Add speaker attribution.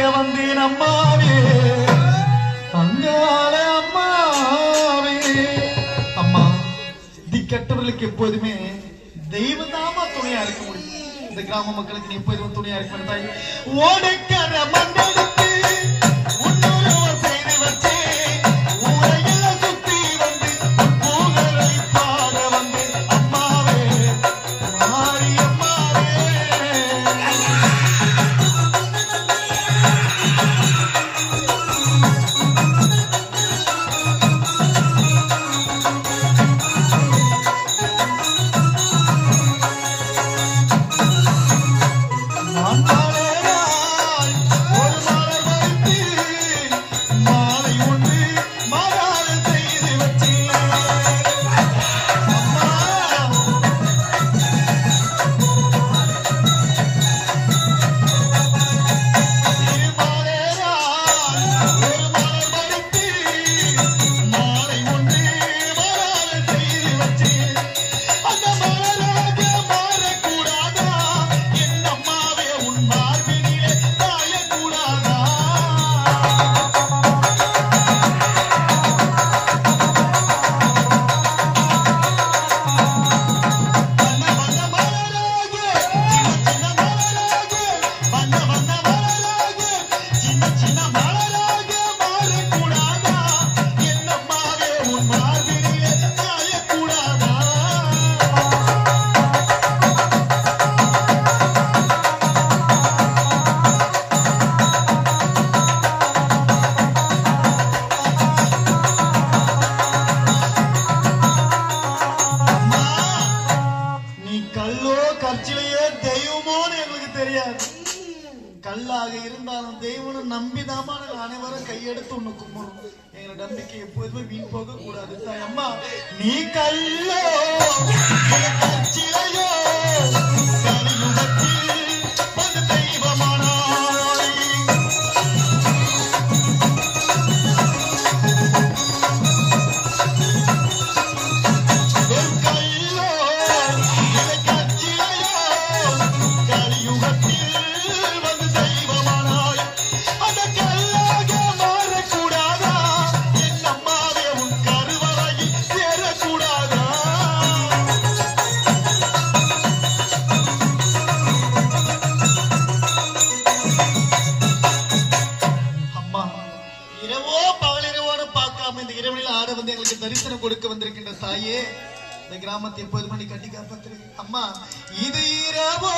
Speaker 1: வந்தேன் அம்மாவே. அங்காள அம்மாவே. அம்மா திக்கற்றவர்களுக்கு எப்போதுமே தெய்வதாமா துணையா இருக்க முடியும். இந்த கிராம மக்களுக்கு நீ எப்போதும் துணையா இருக்க முடியும் தாய் மண்டல சர்ச்சிலேயே தெய்வமோன்னு எங்களுக்கு தெரியாது. கல்லாக இருந்தாலும் தெய்வம் நம்பிதாமா நாங்கள் அனைவரும் கையெடுத்து ஒண்ணு கும்பணும் எங்களோட நம்பிக்கை எப்போதுமே வீண் போக கூடாது தாய் அம்மா நீ கல்லோ சர்ச்சிலையோ இந்த இரவனில் ஆட வந்து எங்களுக்கு தரிசனம் கொடுக்க வந்திருக்கின்ற தாயே இந்த கிராமத்தை எப்போது மணி கட்டி காப்பாத்துறது அம்மா இது இரவோ